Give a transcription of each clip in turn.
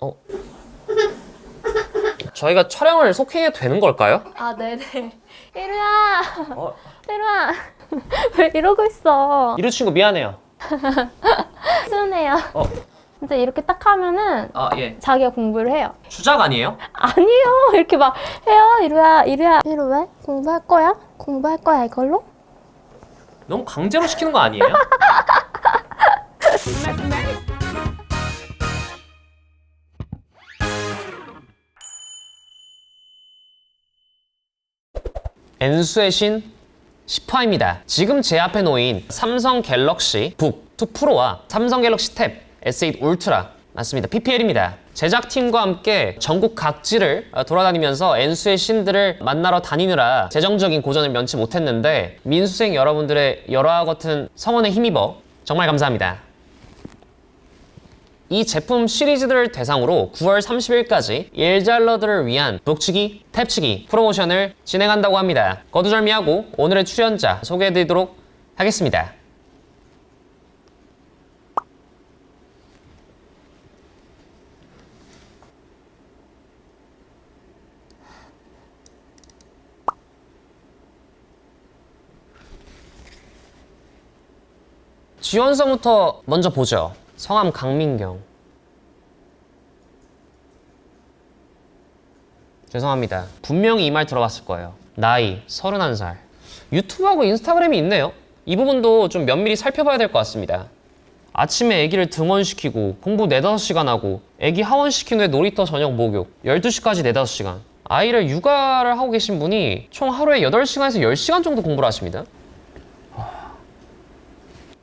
어. 저희가 촬영을 속해야 되는 걸까요? 아, 네네. 이루야! 어. 이루야! 왜 이러고 있어? 이루 친구 미안해요. 수은해요. 어. 진짜 이렇게 딱 하면은 아 예. 자기가 공부를 해요. 주작 아니에요? 아니요. 이렇게 막 해요. 이루야, 이루야. 이루 왜? 공부할 거야? 공부할 거야, 이걸로? 너무 강제로 시키는 거 아니에요? 엔수의 신 10화입니다. 지금 제 앞에 놓인 삼성 갤럭시 북 2 프로와 삼성 갤럭시 탭 S8 울트라 맞습니다. PPL입니다. 제작팀과 함께 전국 각지를 어, 돌아다니면서 엔수의 신들을 만나러 다니느라 재정적인 고전을 면치 못했는데 민수생 여러분들의 열화와 같은 성원에 힘입어 정말 감사합니다. 이 제품 시리즈들을 대상으로 9월 30일까지 일잘러들을 위한 북치기, 탭치기 프로모션을 진행한다고 합니다. 거두절미하고 오늘의 출연자 소개해드리도록 하겠습니다. 지원서부터 먼저 보죠. 성함 강민경. 죄송합니다. 분명히 이 말 들어봤을 거예요. 나이 31살. 유튜브하고 인스타그램이 있네요. 이 부분도 좀 면밀히 살펴봐야 될 것 같습니다. 아침에 아기를 등원시키고 공부 4, 5시간 하고 아기 하원시킨 후에 놀이터 저녁 목욕 12시까지 4, 5시간 아이를 육아를 하고 계신 분이 총 하루에 8시간에서 10시간 정도 공부를 하십니다.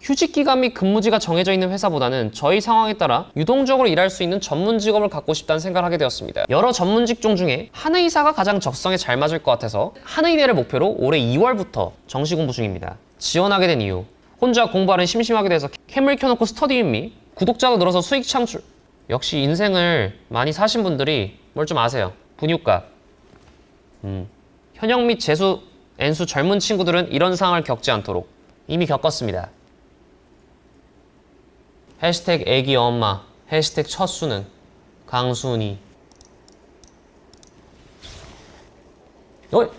휴직 기간 및 근무지가 정해져 있는 회사보다는 저희 상황에 따라 유동적으로 일할 수 있는 전문 직업을 갖고 싶다는 생각을 하게 되었습니다. 여러 전문 직종 중에 한의사가 가장 적성에 잘 맞을 것 같아서 한의대를 목표로 올해 2월부터 정시 공부 중입니다. 지원하게 된 이유 혼자 공부하는 심심하게 돼서 캠을 켜놓고 스터디인 미 구독자가 늘어서 수익 창출 역시 인생을 많이 사신 분들이 뭘 좀 아세요. 분유값 음. 현역 및 재수, N수 젊은 친구들은 이런 상황을 겪지 않도록 이미 겪었습니다. 해시태그 애기 엄마 해시태그 첫 수능 강순이 어?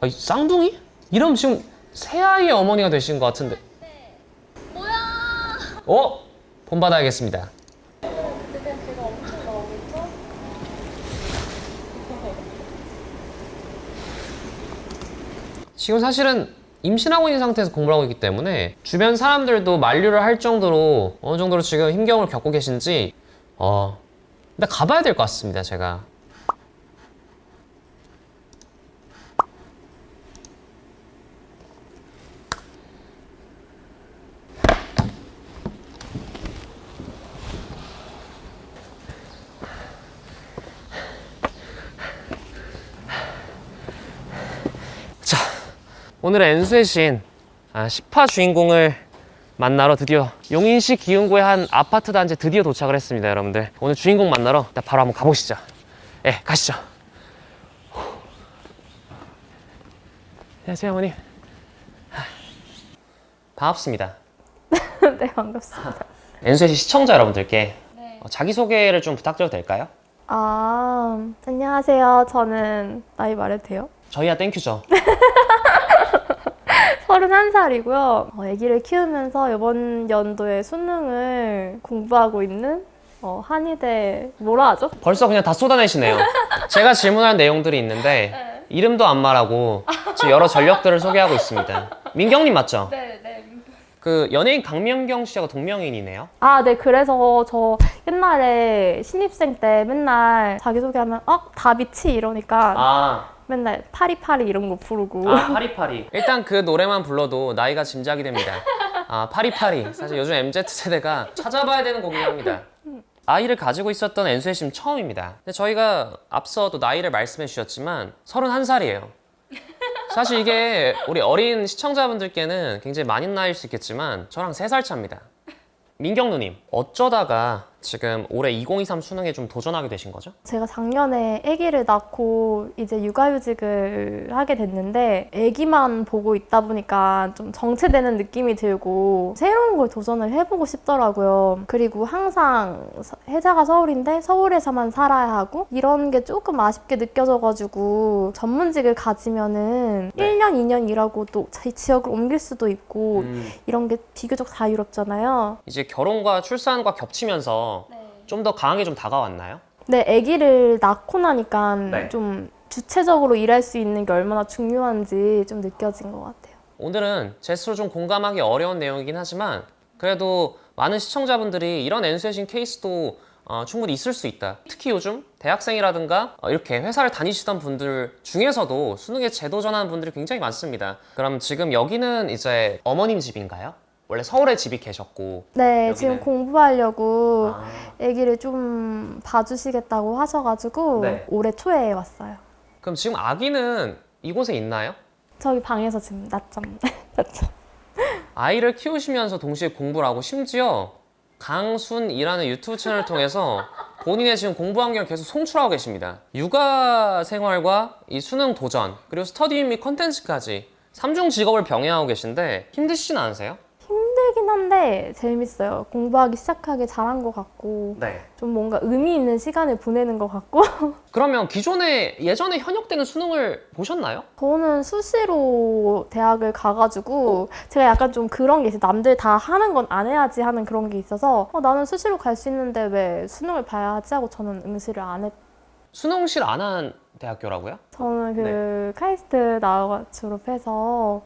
아이 쌍둥이? 이러면 지금 새아이의 어머니가 되신 것 같은데 뭐야! 어? 본받아야겠습니다 지금 사실은 임신하고 있는 상태에서 공부를 하고 있기 때문에 주변 사람들도 만류를 할 정도로 어느 정도로 지금 힘겨움을 겪고 계신지 어 근데 가봐야 될 것 같습니다 제가 오늘의 엔수의 신 아, 10화 주인공을 만나러 드디어 용인시 기흥구의 한 아파트 단지에 드디어 도착을 했습니다 여러분들 오늘 주인공 만나러 바로 한번 가보시죠 예 가시죠 후. 안녕하세요 어머님 하. 반갑습니다 네, 반갑습니다. 엔수의 신 시청자 여러분들께 어, 자기소개를 좀 부탁드려도 될까요? 아, 안녕하세요. 저는 나이 말해도 돼요? 저희야 땡큐죠 31살이고요. 어, 아기를 키우면서 이번 연도에 수능을 공부하고 있는 어, 한의대 뭐라 하죠? 벌써 그냥 다 쏟아내시네요. 제가 질문할 내용들이 있는데 이름도 안 말하고 지금 여러 전력들을 소개하고 있습니다. 민경님 맞죠? 네, 네. 그 연예인 강민경 씨하고 동명이인이네요. 아, 네. 그래서 저 옛날에 신입생 때 맨날 자기소개하면 어? 다비치 이러니까 아, 맨날 파리파리 이런 거 부르고 아 파리파리. 일단 그 노래만 불러도 나이가 짐작이 됩니다. 아 파리파리. 사실 요즘 MZ 세대가 찾아봐야 되는 곡이긴 합니다. 아이를 가지고 있었던 엔수의 심 처음입니다. 근데 저희가 앞서도 나이를 말씀해 주셨지만 31살이에요. 사실 이게 우리 어린 시청자분들께는 굉장히 많은 나이일 수 있겠지만 저랑 3살 차입니다. 민경 누님, 어쩌다가 지금 올해 2023 수능에 좀 도전하게 되신 거죠? 제가 작년에 아기를 낳고 이제 육아휴직을 하게 됐는데 아기만 보고 있다 보니까 좀 정체되는 느낌이 들고 새로운 걸 도전을 해보고 싶더라고요. 그리고 항상 서- 해자가 서울인데 서울에서만 살아야 하고 이런 게 조금 아쉽게 느껴져가지고 전문직을 가지면은 네. 1년, 2년 일하고 또 지- 지역을 옮길 수도 있고 이런 게 비교적 자유롭잖아요. 이제 결혼과 출산과 겹치면서 좀 더 강하게 좀 다가왔나요? 네, 아기를 낳고 나니까 네. 좀 주체적으로 일할 수 있는 게 얼마나 중요한지 좀 느껴진 것 같아요. 오늘은 제 스스로 좀 공감하기 어려운 내용이긴 하지만 그래도 많은 시청자분들이 이런 엔수해진 케이스도 어, 충분히 있을 수 있다. 특히 요즘 대학생이라든가 어, 이렇게 회사를 다니시던 분들 중에서도 수능에 재도전하는 분들이 굉장히 많습니다. 그럼 지금 여기는 이제 어머님 집인가요? 원래 서울에 집이 계셨고 네, 여기는? 지금 공부하려고 아, 아기를 좀 봐주시겠다고 하셔가지고 네. 올해 초에 왔어요. 그럼 지금 아기는 이곳에 있나요? 저기 방에서 지금 낮잠 잤죠. 아이를 키우시면서 동시에 공부를 하고 심지어 강순이라는 유튜브 채널을 통해서 본인의 지금 공부 환경을 계속 송출하고 계십니다. 육아 생활과 이 수능 도전 그리고 스터디 및 컨텐츠까지 삼중 직업을 병행하고 계신데 힘드시진 않으세요? 힘들긴 한데 재밌어요. 공부하기 시작하기 잘한 것 같고 네. 좀 뭔가 의미 있는 시간을 보내는 것 같고 그러면 기존에 예전에 현역되는 수능을 보셨나요? 저는 수시로 대학을 가가지고 제가 약간 좀 그런 게 있어요. 남들 다 하는 건 안 해야지 하는 그런 게 있어서 어, 나는 수시로 갈 수 있는데 왜 수능을 봐야 하지 하고 저는 응시를 안 했. 수능실 안 한 대학교라고요? 저는 그 네. 카이스트 나와 졸업해서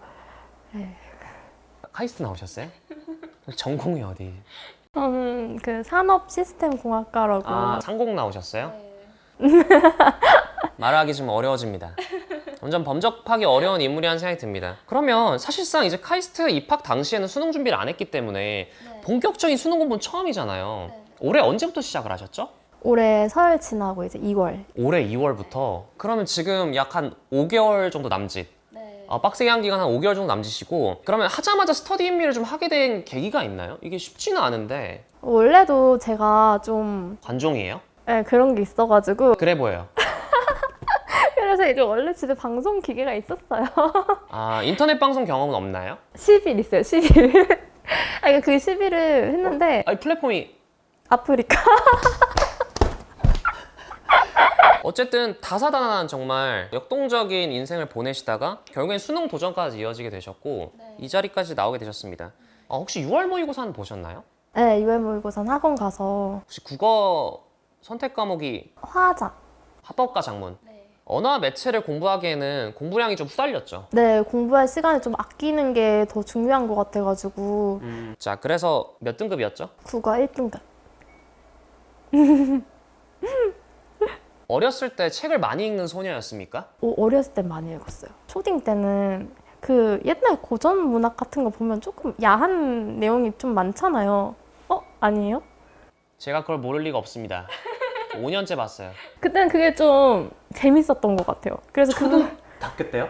카이스트 나오셨어요? 전공이 어디? 저는 그 산업 시스템 공학과라고 아, 상공 나오셨어요? 말하기 좀 어려워집니다. 점점 범접하기 어려운 인물이라는 생각이 듭니다. 그러면 사실상 이제 카이스트 입학 당시에는 수능 준비를 안 했기 때문에 본격적인 수능 공부는 처음이잖아요. 올해 언제부터 시작을 하셨죠? 올해 설 지나고 이제 2월. 올해 2월부터. 그러면 지금 약 한 5개월 정도 남짓. 어, 빡세게 한 기간 한 5개월 정도 남짓이고 그러면 하자마자 스터디 인미를 좀 하게 된 계기가 있나요? 이게 쉽지는 않은데 원래도 제가 좀 관종이에요? 네, 그런 게 있어가지고 그래 보여요. 그래서 이제 원래 집에 방송 기계가 있었어요. 아 인터넷 방송 경험은 없나요? 10일 있어요, 10일. 아, 그러니까 그 10일을 했는데 아니 플랫폼이 아프리카. 어쨌든 다사다난한 정말 역동적인 인생을 보내시다가 결국엔 수능 도전까지 이어지게 되셨고 이 자리까지 나오게 되셨습니다. 아, 혹시 6월 모의고사는 보셨나요? 네, UM 모의고사는 학원 가서 혹시 국어 선택 과목이 화자. 합법과 작문 언어와 매체를 공부하기에는 공부량이 좀 후달렸죠. 네, 공부할 시간을 좀 아끼는 게 더 중요한 것 같아가지고 자 그래서 몇 등급이었죠? 국어 1등급. 어렸을 때 책을 많이 읽는 소녀였습니까? 어, 어렸을 때 많이 읽었어요. 초딩 때는 그 옛날 고전 문학 같은 거 보면 조금 야한 내용이 좀 많잖아요. 어? 아니에요? 제가 그걸 모를 리가 없습니다. 5년째 봤어요. 그때는 그게 좀 재밌었던 것 같아요. 그래서 그거 학교 때요?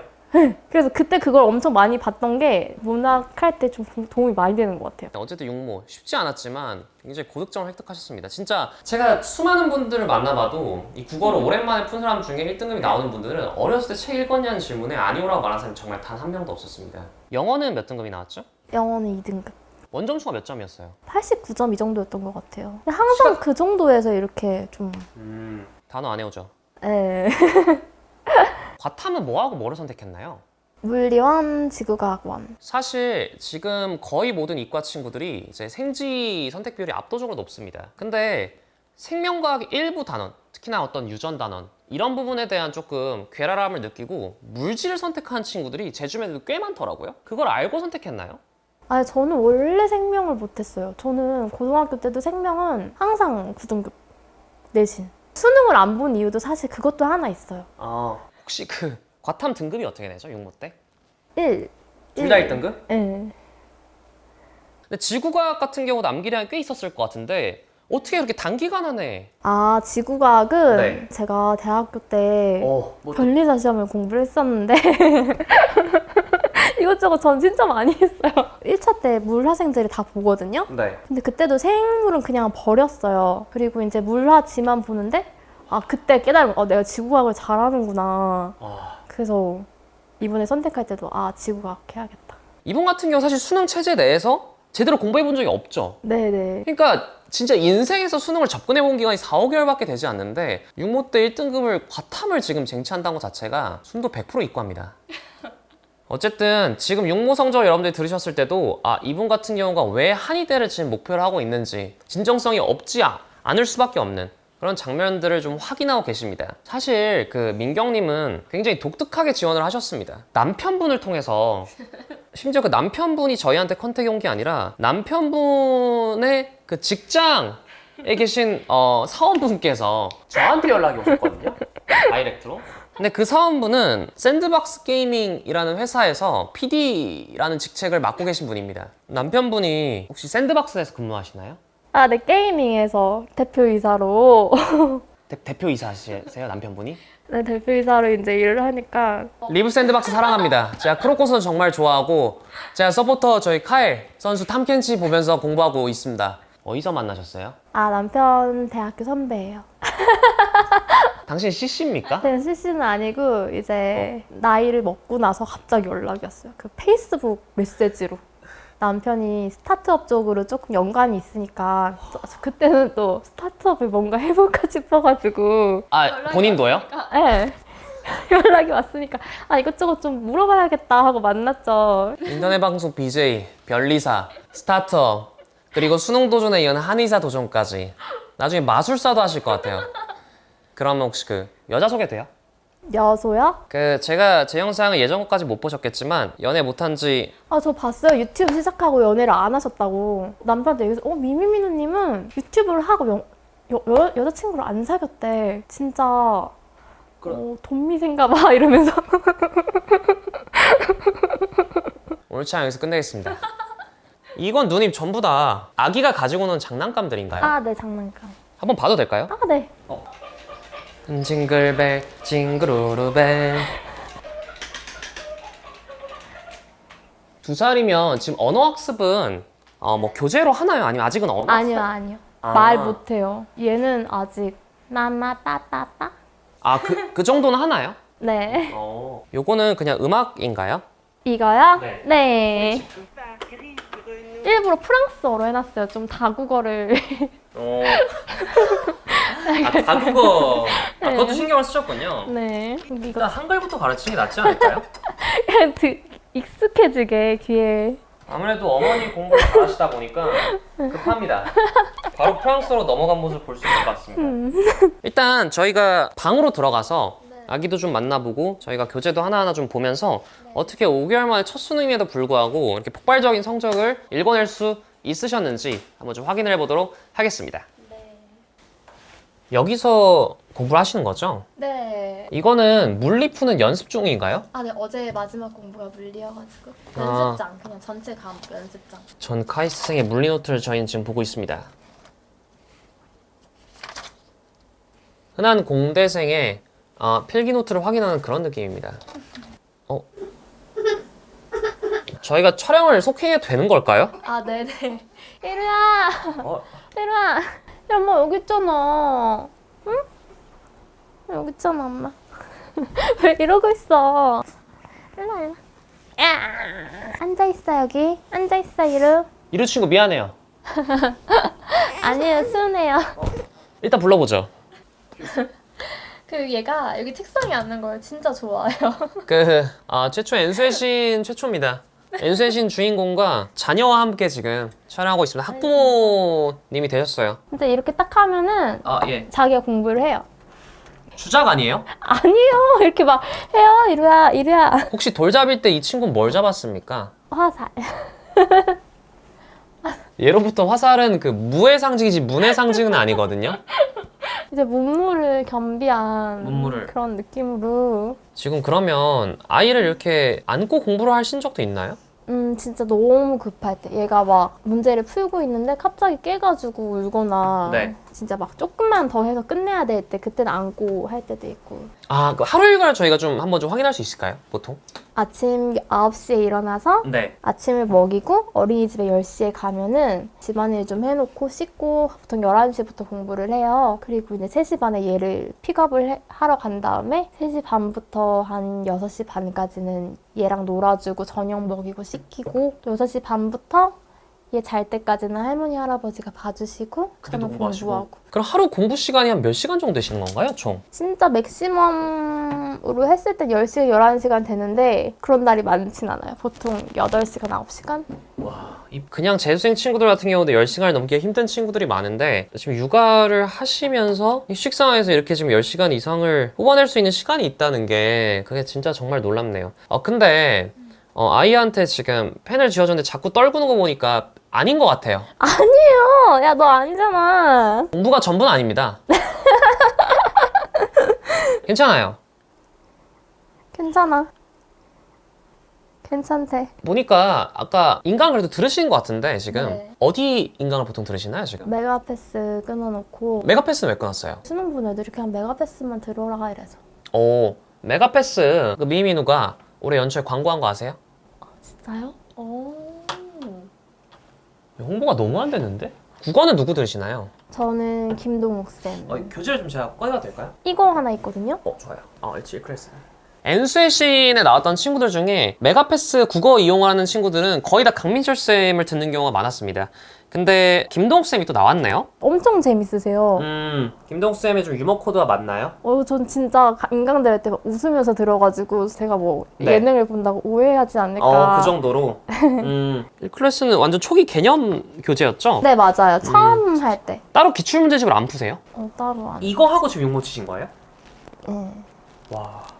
그래서 그때 그걸 엄청 많이 봤던 게 문학 할 때 좀 도움이 많이 되는 것 같아요. 어쨌든 육모 쉽지 않았지만 굉장히 고득점을 획득하셨습니다. 진짜 제가 수많은 분들을 만나봐도 이 국어를 오랜만에 푼 사람 중에 1등급이 나오는 분들은 어렸을 때 책 읽었냐는 질문에 아니오라고 말하는 사람이 정말 단 한 명도 없었습니다. 영어는 몇 등급이 나왔죠? 영어는 2등급. 원점수가 몇 점이었어요? 89점 이 정도였던 것 같아요. 근데 항상 그 정도에서 이렇게 좀, 단어 안 외우죠? 에, 과탐은 뭐하고 뭐를 선택했나요? 물리원, 지구과학원. 사실 지금 거의 모든 이과 친구들이 이제 생지 선택 비율이 압도적으로 높습니다. 근데 생명과학 일부 단원, 특히나 어떤 유전 단원 이런 부분에 대한 조금 괴랄함을 느끼고 물질을 선택한 친구들이 제 주변에도 꽤 많더라고요. 그걸 알고 선택했나요? 아니, 저는 원래 생명을 못했어요. 저는 고등학교 때도 생명은 항상 9등급 내신. 수능을 안 본 이유도 사실 그것도 하나 있어요. 아 혹시 그 과탐 등급이 어떻게 되죠? 육모 때? 1. 둘 다 1등급? 예. 근데 지구과학 같은 경우 남기량이 꽤 있었을 것 같은데 어떻게 그렇게 단기간 안에 아, 지구과학은 네. 제가 대학교 때 어, 뭐 변리사 시험을 공부를 했었는데 이것저것 전 진짜 많이 했어요. 1차 때 물화생들이 다 보거든요. 네. 근데 그때도 생물은 그냥 버렸어요. 그리고 이제 물화지만 보는데 아 그때 깨달은 거, 어, 내가 지구과학을 잘하는구나. 아, 그래서 이번에 선택할 때도 아 지구과학 해야겠다. 이분 같은 경우 사실 수능 체제 내에서 제대로 공부해 본 적이 없죠. 네네. 그러니까 진짜 인생에서 수능을 접근해 본 기간이 4, 5개월밖에 되지 않는데 육모 때 1등급을 과탐을 지금 쟁취한다는 것 자체가 순도 100% 입고합니다. 어쨌든 지금 육모 성적 여러분들이 들으셨을 때도 아 이분 같은 경우가 왜 한의대를 지금 목표로 하고 있는지 진정성이 없지 아- 않을 수밖에 없는 그런 장면들을 좀 확인하고 계십니다. 사실 그 민경님은 굉장히 독특하게 지원을 하셨습니다. 남편분을 통해서 심지어 그 남편분이 저희한테 컨택이 온 게 아니라 남편분의 그 직장에 계신 어, 사원분께서 저한테 연락이 오셨거든요. 다이렉트로. 근데 그 사원분은 샌드박스 게이밍이라는 회사에서 PD라는 직책을 맡고 계신 분입니다. 남편분이 혹시 샌드박스에서 근무하시나요? 아, 네 게이밍에서 대표이사로 대, 대표이사시세요, 남편분이? 네 대표이사로 이제 일을 하니까 리브 샌드박스 사랑합니다. 제가 크로코 선수 정말 좋아하고 제가 서포터 저희 카일 선수 탐켄치 보면서 공부하고 있습니다. 어디서 만나셨어요? 아 남편 대학교 선배예요. 당신 CC입니까? 네, CC는 아니고 이제 나이를 먹고 나서 갑자기 연락이 왔어요. 그 페이스북 메시지로. 남편이 스타트업 쪽으로 조금 연관이 있으니까 저- 저 그때는 또 스타트업을 뭔가 해볼까 싶어가지고 아 본인도요? 네. 연락이 왔으니까 아 이것저것 좀 물어봐야겠다 하고 만났죠. 인터넷 방송 BJ, 변리사, 스타트업 그리고 수능 도전에 이은 한의사 도전까지 나중에 마술사도 하실 것 같아요. 그러면 혹시 그 여자 소개 돼요? 여소요? 그 제가 제 영상을 예전 것까지 못 보셨겠지만 연애 못한 지 아 저 봤어요. 유튜브 시작하고 연애를 안 하셨다고. 남편한테 얘기해서 어 미미미누님은 유튜브를 하고 여, 여, 여, 여자친구를 안 사귀었대. 진짜 어, 돈미생가 봐 이러면서 오늘 차 여기서 끝내겠습니다. 이건 누님 전부 다 아기가 가지고 오는 장난감들인가요? 아 네 장난감. 한번 봐도 될까요? 아 네. 징글벨 징그루루벨 두 살이면 지금 언어학습은 어, 뭐 교재로 하나요? 아니면 아직은 언어 아니요 아니요. 아. 말 못해요. 얘는 아직 마마 빠빠빠. 아, 그, 그 정도는 하나요? 네. 어. 요거는 그냥 음악인가요? 이거요? 네. 네. 일부러 프랑스어로 해놨어요. 좀 다국어를. 어. 아, 다국어. 아, 그것도 신경을 쓰셨군요. 네. 이거 일단 한글부터 가르치는 게 낫지 않을까요? 그냥 드- 익숙해지게 귀에. 아무래도 어머니 공부를 잘하시다 보니까 급합니다. 바로 프랑스어로 넘어간 모습 볼 수 있을 것 같습니다. 일단 저희가 방으로 들어가서 아기도 좀 만나보고 저희가 교재도 하나하나 좀 보면서 어떻게 5개월 만에 첫 수능임에도 불구하고 이렇게 폭발적인 성적을 읽어낼 수 있으셨는지 한번 좀 확인을 해보도록 하겠습니다. 여기서 공부를 하시는 거죠? 네. 이거는 물리 푸는 연습 중인가요? 아, 네. 어제 마지막 공부가 물리여가지고 아. 연습장 그냥 전체 과목 연습장. 전 카이스트생의 물리 노트를 저희는 지금 보고 있습니다. 흔한 공대생의 어, 필기 노트를 확인하는 그런 느낌입니다. 어? 저희가 촬영을 속해야 되는 걸까요? 아 네네. 이루야. 어, 이루야. 야, 엄마 여기 있잖아. 응? 여기 있잖아 엄마. 왜 이러고 있어? 일로 와, 일로. 와. 야. 앉아 있어 여기. 앉아 있어 이루. 이루 친구 미안해요. 아니에요 수은해요. 일단 불러보죠. 그 얘가 여기 책상에 앉는 걸 진짜 좋아해요. 그 아, 최초 엔수의 신 최초입니다. 엔수의 신 주인공과 자녀와 함께 지금 촬영하고 있습니다. 학부모님이 되셨어요. 진짜 이렇게 딱 하면은 아 예. 자기가 공부를 해요. 주작 아니에요? 아니요 이렇게 막 해요 이루야 이루야. 혹시 돌 잡을 때 이 친구는 뭘 잡았습니까? 화살. 예로부터 화살은 그 무의 상징이지 문의 상징은 아니거든요. 이제 문무를 겸비한 문무를. 그런 느낌으로 지금 그러면 아이를 이렇게 안고 공부를 하신 적도 있나요? 음, 진짜 너무 급할 때. 얘가 막 문제를 풀고 있는데 갑자기 깨가지고 울거나. 네. 진짜 막 조금만 더 해서 끝내야 될 때, 그때는 안고 할 때도 있고. 아, 그 하루 일과를 저희가 좀 한번 좀 확인할 수 있을까요? 보통? 아침 9시에 일어나서 네. 아침을 먹이고 어린이집에 10시에 가면은 집안일 좀 해놓고 씻고 보통 11시부터 공부를 해요. 그리고 이제 3시 반에 얘를 픽업을 해- 하러 간 다음에 3시 반부터 한 6시 반까지는 얘랑 놀아주고 저녁 먹이고 씻기고 또 6시 반부터 얘 잘 때까지는 할머니 할아버지가 봐주시고 그때도 저는 공부하시고. 공부하고 그럼 하루 공부 시간이 한 몇 시간 정도 되시는 건가요, 총? 진짜 맥시멈으로 했을 땐 10시간, 11시간 되는데 그런 날이 많진 않아요. 보통 8시간, 9시간? 와, 이- 그냥 재수생 친구들 같은 경우도 10시간을 넘기가 힘든 친구들이 많은데 지금 육아를 하시면서 이 식상에서 이렇게 지금 10시간 이상을 뽑아낼 수 있는 시간이 있다는 게 그게 진짜 정말 놀랍네요. 어, 근데 어, 아이한테 지금 펜을 쥐어줬는데 자꾸 떨구는 거 보니까 아닌 것 같아요. 아니에요. 야, 너 아니잖아. 공부가 전부는 아닙니다. 괜찮아요. 괜찮아. 괜찮대. 보니까 아까 인강 그래도 들으시는 것 같은데 지금 네. 어디 인강을 보통 들으시나요 지금? 메가패스 끊어놓고 메가패스는 왜 끊었어요? 수능 본 애들이 그냥 메가패스만 들어라 이래서. 오 메가패스 그 미미누가 올해 연초에 광고한 거 아세요? 진짜요? 오. 홍보가 너무 안 됐는데? 국어는 누구 들으시나요? 저는 김동욱 쌤. 교재를 좀 제가 꺼내도 될까요? 이거 하나 있거든요. 어 좋아요. 어 L7 클래스. 엔수의 시인에 나왔던 친구들 중에 메가패스 국어 이용을 하는 친구들은 거의 다 강민철 쌤을 듣는 경우가 많았습니다. 근데 김동욱 쌤이 또 나왔네요. 엄청 재밌으세요. 음, 김동욱 쌤의 좀 유머 코드가 맞나요? 어, 전 진짜 인강 들을 때막 웃으면서 들어가지고 제가 뭐 네. 예능을 본다고 오해하지 않을까. 어, 그 정도로. 음, 이 클래스는 완전 초기 개념 교재였죠? 네, 맞아요. 처음 할 때. 따로 기출 문제집을 안 푸세요? 어, 따로 안. 이거 하고 지금 용모 치신 거예요? 네. 와.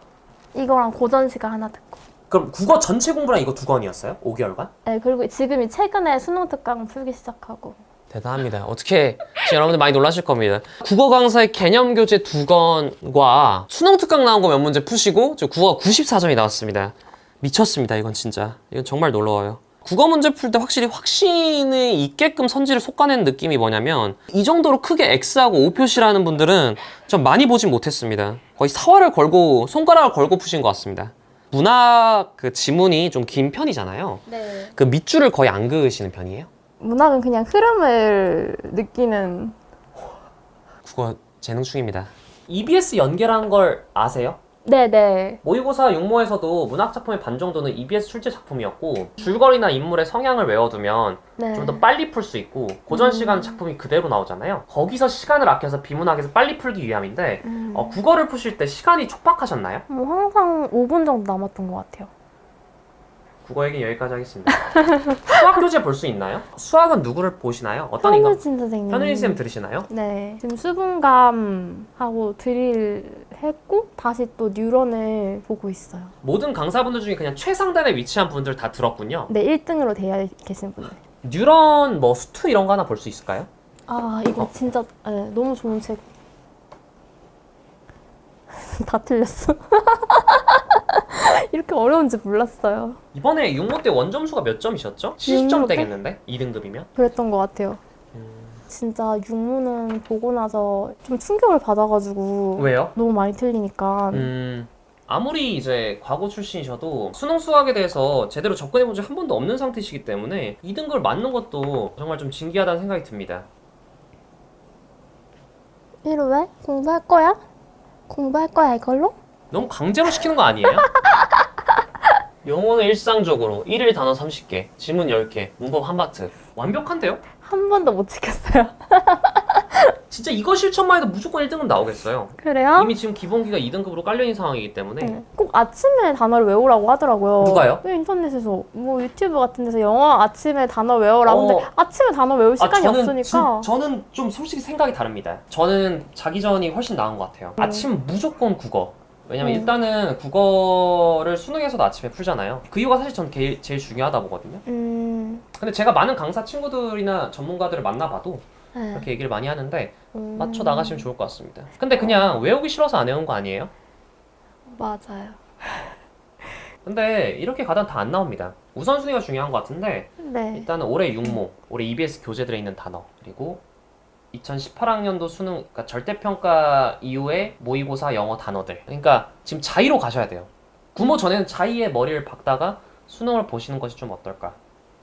이거랑 고전 시간 하나 듣고. 그럼 국어 전체 공부랑 이거 두 권이었어요? 5개월간? 네, 그리고 지금이 최근에 수능 특강 풀기 시작하고. 대단합니다. 어떻게 지금 여러분들 많이 놀라실 겁니다. 국어 강사의 개념 교재 두 권과 수능 특강 나온 거 몇 문제 푸시고 저 국어 94점이 나왔습니다. 미쳤습니다. 이건 진짜. 이건 정말 놀라워요. 국어 문제 풀 때 확실히 확신이 있게끔 선지를 솎아내는 느낌이 뭐냐면 이 정도로 크게 X하고 O 표시라는 분들은 좀 많이 보진 못했습니다. 거의 사활을 걸고 손가락을 걸고 푸신 것 같습니다. 문학 그 지문이 좀 긴 편이잖아요. 네. 그 밑줄을 거의 안 그으시는 편이에요? 문학은 그냥 흐름을 느끼는. 국어 재능충입니다. EBS 연계란 걸 아세요? 네네. 모의고사 육모에서도 문학 작품의 반 정도는 EBS 출제 작품이었고 줄거리나 인물의 성향을 외워두면 네. 좀 더 빨리 풀 수 있고 고전 시간 작품이 그대로 나오잖아요. 거기서 시간을 아껴서 비문학에서 빨리 풀기 위함인데 음. 어, 국어를 푸실 때 시간이 촉박하셨나요? 뭐 항상 5분 정도 남았던 것 같아요. 국어 얘기 여기까지 하겠습니다. 수학 교재 볼 수 있나요? 수학은 누구를 보시나요? 어떤 인가? 현우진 선생님. 현우진 쌤 들으시나요? 네. 지금 수분감 하고 드릴 했고 다시 또 뉴런을 보고 있어요. 모든 강사분들 중에 그냥 최상단에 위치한 분들 다 들었군요. 네, 1등으로 되어 계신 분들. 뉴런 뭐 수투 이런 거 하나 볼 수 있을까요? 아, 이거 어. 진짜 네, 너무 좋은 책. 다 틀렸어. 이렇게 어려운지 몰랐어요. 이번에 육모 때 원점수가 몇 점이셨죠? 70점 육모 때? 되겠는데? 2등급이면? 그랬던 것 같아요. 음. 진짜 육문은 보고 나서 좀 충격을 받아가지고 왜요? 너무 많이 틀리니까 음, 아무리 이제 과거 출신이셔도 수능 수학에 대해서 제대로 접근해본 적 한 번도 없는 상태시기 때문에 2등급을 맞는 것도 정말 좀 진기하다는 생각이 듭니다. 이리 왜? 공부할 거야? 공부할 거야 이걸로? 너무 강제로 시키는 거 아니에요? 영어는 일상적으로 1일 단어 30개, 지문 10개, 문법 한 바트. 완벽한데요? 한 번도 못 지켰어요. 진짜 이거 실천만 해도 무조건 1등급 나오겠어요. 그래요? 이미 지금 기본기가 2등급으로 깔려있는 상황이기 때문에 네. 꼭 아침에 단어를 외우라고 하더라고요. 누가요? 그 인터넷에서 뭐 유튜브 같은 데서 영어 아침에 단어 외우라고 어. 하는데 아침에 단어 외울 시간이 없으니까 진- 저는 좀 솔직히 생각이 다릅니다. 저는 자기 전이 훨씬 나은 것 같아요. 아침 무조건 국어. 왜냐면 음. 일단은 국어를 수능에서도 아침에 풀잖아요. 그 이유가 사실 전 게- 제일 중요하다 보거든요. 음... 근데 제가 많은 강사 친구들이나 전문가들을 만나봐도 네. 그렇게 얘기를 많이 하는데 음, 맞춰 나가시면 좋을 것 같습니다. 근데 그냥 외우기 싫어서 안 외운 거 아니에요? 맞아요. 근데 이렇게 가다 다안 나옵니다. 우선순위가 중요한 것 같은데 네. 일단은 올해 육모, 올해 EBS 교재들에 있는 단어 그리고 2018학년도 수능 그러니까 절대평가 이후에 모의고사 영어 단어들 그러니까 지금 자의로 가셔야 돼요 구모 전에는 자의에 머리를 박다가 수능을 보시는 것이 좀 어떨까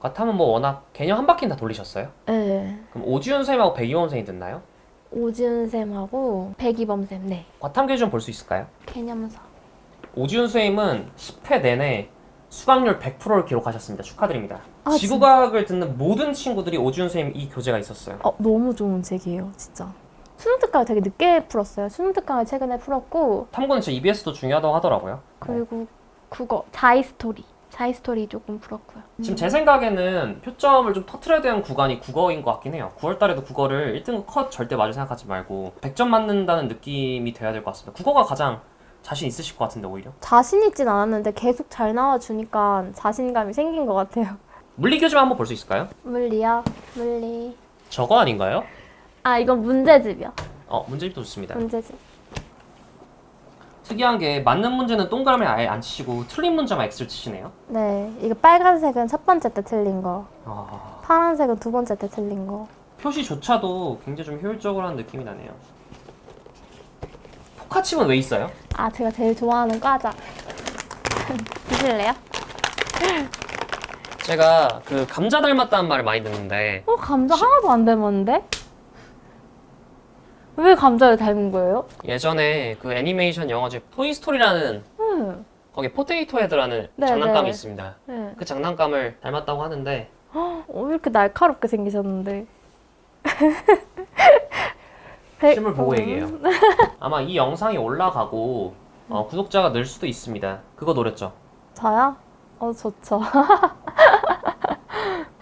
그렇다면 뭐 워낙 개념 한 바퀴는 다 돌리셨어요? 네. 그럼 오지훈 선생님하고 백이원 선생님 듣나요? 오지은 쌤하고 백이범 쌤. 네. 과탐 좀볼 수 있을까요? 개념서. 오지훈 선생님은 10회 내내 수강률 100%를 기록하셨습니다. 축하드립니다. 아, 지구과학을 듣는 모든 친구들이 오지훈 선생님 이 교재가 있었어요. 어, 너무 좋은 책이에요, 진짜. 수능 특강을 되게 늦게 풀었어요. 수능 특강을 최근에 풀었고 탐구는 진짜 EBS도 중요하다고 하더라고요. 그리고 국어 자이 스토리. 자이 스토리 조금 풀었고요. 지금 제 생각에는 표점을 좀 터트려야 되는 구간이 국어인 것 같긴 해요. 9월 달에도 국어를 1등급 컷 절대 맞을 생각하지 말고 100점 맞는다는 느낌이 돼야 될 것 같습니다. 국어가 가장 자신 있으실 것 같은데 오히려. 자신 있진 않았는데 계속 잘 나와주니까 자신감이 생긴 것 같아요. 물리 교재만 한번 볼 수 있을까요? 물리요? 물리. 저거 아닌가요? 아, 이건 문제집이요. 어, 문제집도 좋습니다. 문제집. 특이한 게 맞는 문제는 동그라미 아예 안 치시고 틀린 문제만 X를 치시네요. 네, 이거 빨간색은 첫 번째 때 틀린 거, 아... 파란색은 두 번째 때 틀린 거. 표시조차도 굉장히 좀 효율적으로 하는 느낌이 나네요. 포카칩은 왜 있어요? 아, 제가 제일 좋아하는 과자. 드실래요? 제가 그 감자 닮았다는 말을 많이 듣는데 어, 감자 하나도 안 닮았는데? 왜 감자를 닮은 거예요? 예전에 그 애니메이션 영화집 토이스토리라는 음, 거기 포테이토 헤드라는 네, 장난감이 네. 있습니다. 네. 그 장난감을 닮았다고 하는데 어, 왜 이렇게 날카롭게 생기셨는데? 배- 실물 보고 어, 얘기해요. 아마 이 영상이 올라가고 어, 구독자가 늘 수도 있습니다. 그거 노렸죠? 저요? 어, 좋죠.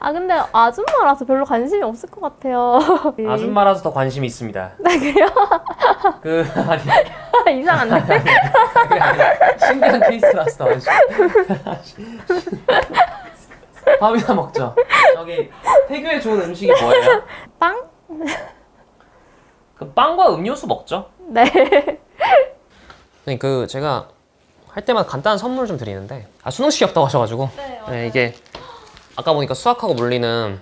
아, 근데 아줌마라서 별로 관심이 없을 것 같아요. 아줌마라서 더 관심이 있습니다. 네, 그래요? 그 아니 이상한데? 그게 아니라 신기한 케이스라서 더 관심. 밥이나 먹죠. 저기 태교에 좋은 음식이 뭐예요? 빵? 그 빵과 음료수 먹죠. 네. 네, 그 제가 할 때마다 간단한 선물을 좀 드리는데 아 수능 시겹다고 하셔가지고 네, 네, 이게 아까 보니까 수학하고 물리는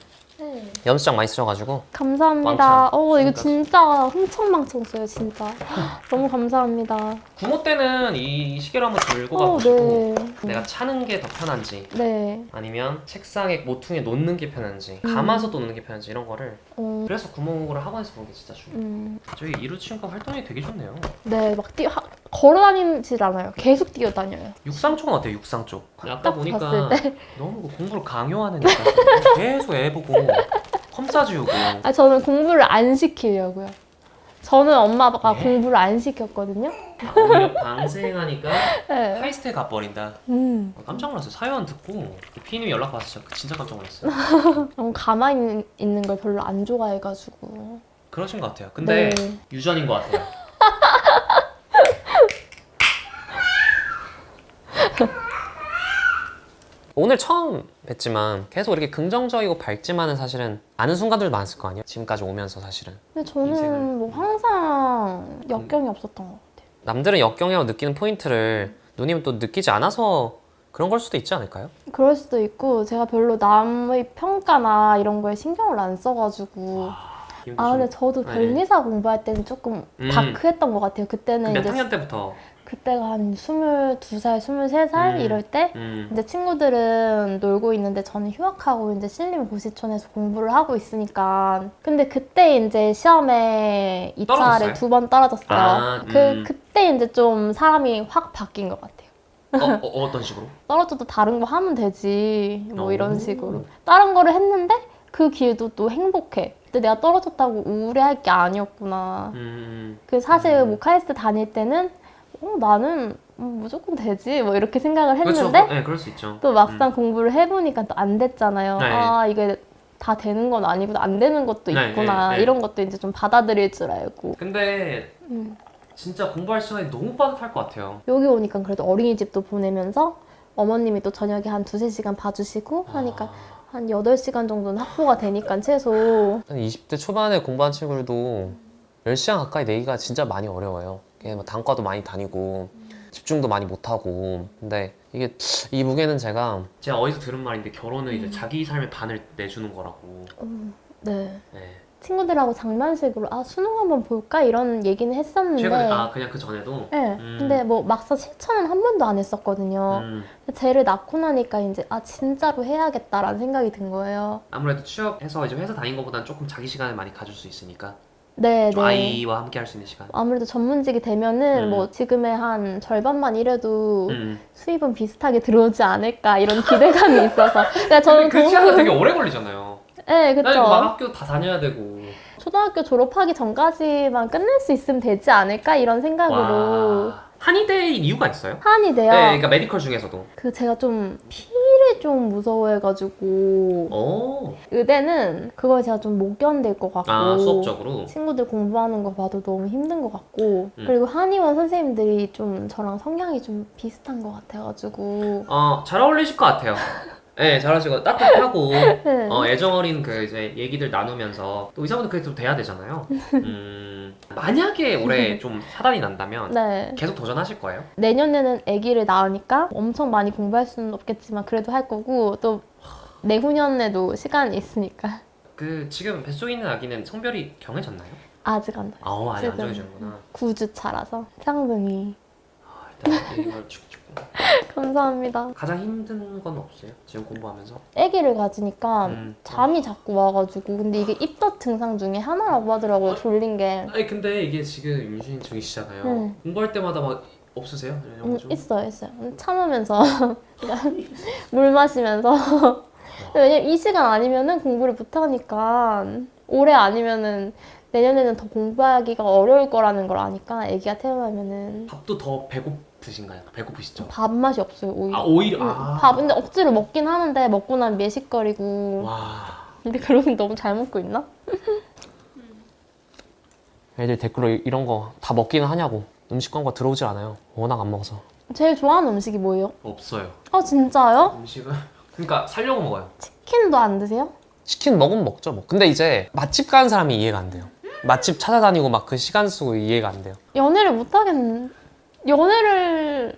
네. 연습장 많이 쓰셔가지고 감사합니다. 왕창 어, 이거. 진짜 흥청망청 써요, 진짜. 너무 감사합니다. 구모 때는 이 시계를 한번 들고 어, 가보시고 네. 내가 차는 게 더 편한지 네. 아니면 책상에 모퉁이에 놓는 게 편한지 음. 감아서 놓는 게 편한지 이런 거를 어, 그래서 구멍을 학원에서 보는 게 진짜 중요해요 음, 저희 이루 친구가 활동이 되게 좋네요 네, 막 뛰어, 하, 걸어 다니질 않아요. 계속 뛰어다녀요. 육상 쪽은 어때요 육상 쪽 아까 딱 보니까 봤을 너무 그 공부를 강요하는 느낌 계속 애 보고 컴싸 지우고 아, 저는 공부를 안 시키려고요. 저는 엄마 아빠가 예? 공부를 안 시켰거든요. 오히려 방생하니까 네. 하이스트에 가버린다 음, 깜짝 놀랐어요 사연 듣고 피디님이 연락 받았어요 진짜 깜짝 놀랐어요 너무 가만히 있는 걸 별로 안 좋아해가지고. 그러신 것 같아요 근데 네. 유전인 것 같아요 오늘 처음 뵀지만 계속 이렇게 긍정적이고 밝지만은 사실은 아는 순간들도 많았을 거 아니에요 지금까지 오면서 사실은 근데 저는 인생을. 뭐 항상 역경이 없었던 것 같아요. 남들은 역경이라고 느끼는 포인트를 누님은 또 느끼지 않아서 그런 걸 수도 있지 않을까요? 그럴 수도 있고 제가 별로 남의 평가나 이런 거에 신경을 안 써가지고 아 근데 저도 네. 변리사 공부할 때는 조금 음. 다크했던 것 같아요. 그때는 몇 이제 학년 때부터 그때가 한 22살, 23살 음. 이럴 때 음. 이제 친구들은 놀고 있는데 저는 휴학하고 이제 신림 고시촌에서 공부를 하고 있으니까 근데 그때 이제 시험에 2차를 떨어졌어요? 두번 떨어졌어요. 아, 그 음. 그때 이제 좀 사람이 확 바뀐 것 같아요. 어, 어, 어 떤 식으로? 떨어져도 다른 거 하면 되지 뭐 오. 이런 식으로 다른 거를 했는데 그 길도 또 행복해. 근데 내가 떨어졌다고 우울해할 게 아니었구나. 음. 그 사실 음. 뭐 카이스트 다닐 때는 어, 나는 음, 무조건 되지 뭐 이렇게 생각을 그렇죠. 했는데 네, 그럴 수 있죠. 또 막상 공부를 해보니까 또 안 됐잖아요. 네. 아 이게 다 되는 건 아니고 안 되는 것도 네, 있구나 네, 네. 이런 것도 이제 좀 받아들일 줄 알고 근데 음. 진짜 공부할 시간이 너무 빠듯할 것 같아요. 여기 오니까 그래도 어린이집도 보내면서 어머님이 또 저녁에 한 두세 시간 봐주시고 하니까 아, 한 8시간 정도는 확보가 되니까 최소 한 20대 초반에 공부한 친구들도 10시간 가까이 내기가 진짜 많이 어려워요. 이게 뭐 단과도 많이 다니고 집중도 많이 못하고 근데 이게 이 무게는 제가 제가 어디서 들은 말인데 결혼은 이제 자기 삶의 반을 내주는 거라고. 네. 네. 친구들하고 장난식으로 아 수능 한번 볼까 이런 얘기는 했었는데 최근에 아 그냥 그 전에도. 네. 음. 근데 뭐 막상 실천은 한 번도 안 했었거든요. 음, 쟤를 낳고 나니까 이제 아 진짜로 해야겠다라는 생각이 든 거예요. 아무래도 취업해서 이제 회사 다닌 것보다는 조금 자기 시간을 많이 가질 수 있으니까 네, 좀 네. 아이와 함께 할 수 있는 시간. 아무래도 전문직이 되면은 음. 뭐 지금의 한 절반만 일해도 음. 수입은 비슷하게 들어오지 않을까 이런 기대감이 있어서. 그러니까 저는 그 시간은 동- 되게 오래 걸리잖아요. 네, 나 그쵸. 막 학교 다 다녀야 되고. 초등학교 졸업하기 전까지만 끝낼 수 있으면 되지 않을까 이런 생각으로 와. 한의대인 이유가 있어요? 한이 돼요. 네, 그러니까 메디컬 중에서도. 그 제가 좀 피를 좀 무서워해가지고 오. 의대는 그걸 제가 좀 못 견딜 것 같고 아 수업적으로. 친구들 공부하는 거 봐도 너무 힘든 것 같고 음. 그리고 한의원 선생님들이 좀 저랑 성향이 좀 비슷한 것 같아가지고 어, 잘 어울리실 것 같아요. 네, 잘하시고 따뜻하고 네. 어, 애정 어린 그 이제 얘기들 나누면서 또 의사분들 그게 또 돼야 되잖아요. 음, 만약에 올해 좀 사단이 난다면 네 계속 도전하실 거예요? 내년에는 아기를 낳으니까 엄청 많이 공부할 수는 없겠지만 그래도 할 거고 또 내후년에도 시간이 있으니까 그 지금 뱃속에 있는 아기는 성별이 정해졌나요? 아직 안 돼. 아, 어, 아직 안 지금. 정해졌구나. 9주 차라서 쌍둥이 이걸 축축. 감사합니다. 가장 힘든 건 없어요? 지금 공부하면서? 아기를 가지니까 음. 잠이 자꾸 와가지고 근데 이게 입덧 증상 중에 하나라고 하더라고요 졸린 게 아니 근데 이게 지금 임신 중이시잖아요. 음. 공부할 때마다 막 없으세요? 이런 음, 거 좀? 있어요 있어요 참으면서 물 마시면서 왜냐면 이 시간 아니면은 공부를 못 하니까 올해 아니면은 내년에는 더 공부하기가 어려울 거라는 걸 아니까 아기가 태어나면은 밥도 더 배고 프신가요? 배고프시죠? 밥맛이 없어요 오히려 아 오히려 응, 아. 밥 근데 억지로 먹긴 하는데 먹고 나면 매식거리고 와. 근데 그러면 너무 잘 먹고 있나? 애들 댓글로 이- 이런 거 다 먹기는 하냐고 음식 광고 들어오질 않아요. 워낙 안 먹어서. 제일 좋아하는 음식이 뭐예요? 없어요. 아 진짜요? 음식은 그러니까 살려고 먹어요. 치킨도 안 드세요? 치킨 먹으면 먹죠 뭐. 근데 이제 맛집 가는 사람이 이해가 안 돼요. 맛집 찾아다니고 막 그 시간 쓰고 이해가 안 돼요. 연애를 못 하겠는. 연애를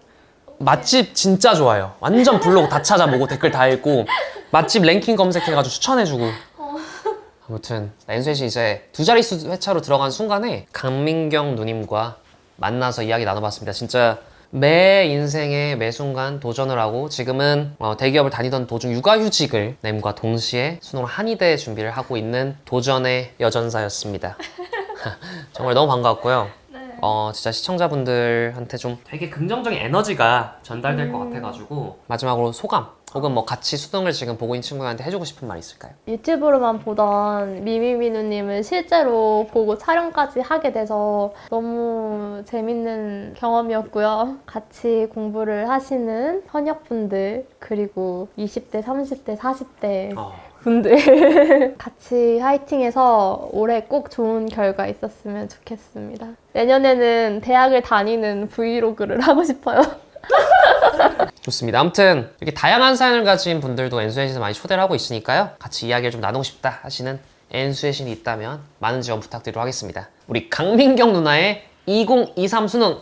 맛집 진짜 좋아요. 완전 블로그 다 찾아보고 댓글 다 읽고 맛집 랭킹 검색해가지고 추천해주고. 아무튼 엔수씨 이제 두 자릿수 회차로 들어간 순간에 강민경 누님과 만나서 이야기 나눠봤습니다. 진짜 매 인생의 매 순간 도전을 하고 지금은 어, 대기업을 다니던 도중 육아휴직을 냄과 동시에 수능 한의대 준비를 하고 있는 도전의 여전사였습니다. 정말 너무 반가웠고요. 어, 진짜 시청자분들한테 좀 되게 긍정적인 에너지가 전달될 것 같아가지고 마지막으로 소감 혹은 뭐 같이 수능을 지금 보고 있는 친구들한테 해주고 싶은 말 있을까요? 유튜브로만 보던 미미미누님을 실제로 보고 촬영까지 하게 돼서 너무 재밌는 경험이었고요. 같이 공부를 하시는 현역분들 그리고 20대, 30대, 40대 어, 분들 같이 화이팅해서 올해 꼭 좋은 결과 있었으면 좋겠습니다. 내년에는 대학을 다니는 브이로그를 하고 싶어요. 좋습니다. 아무튼 이렇게 다양한 사연을 가진 분들도 신에 많이 초대를 하고 있으니까요. 같이 이야기를 좀 나누고 싶다 하시는 엔수의 신이 있다면 많은 지원 부탁드리도록 하겠습니다. 우리 강민경 누나의 2023 수능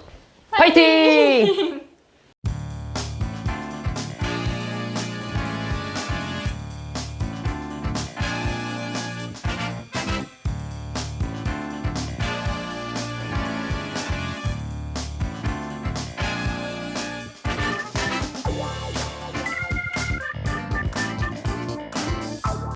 파이팅!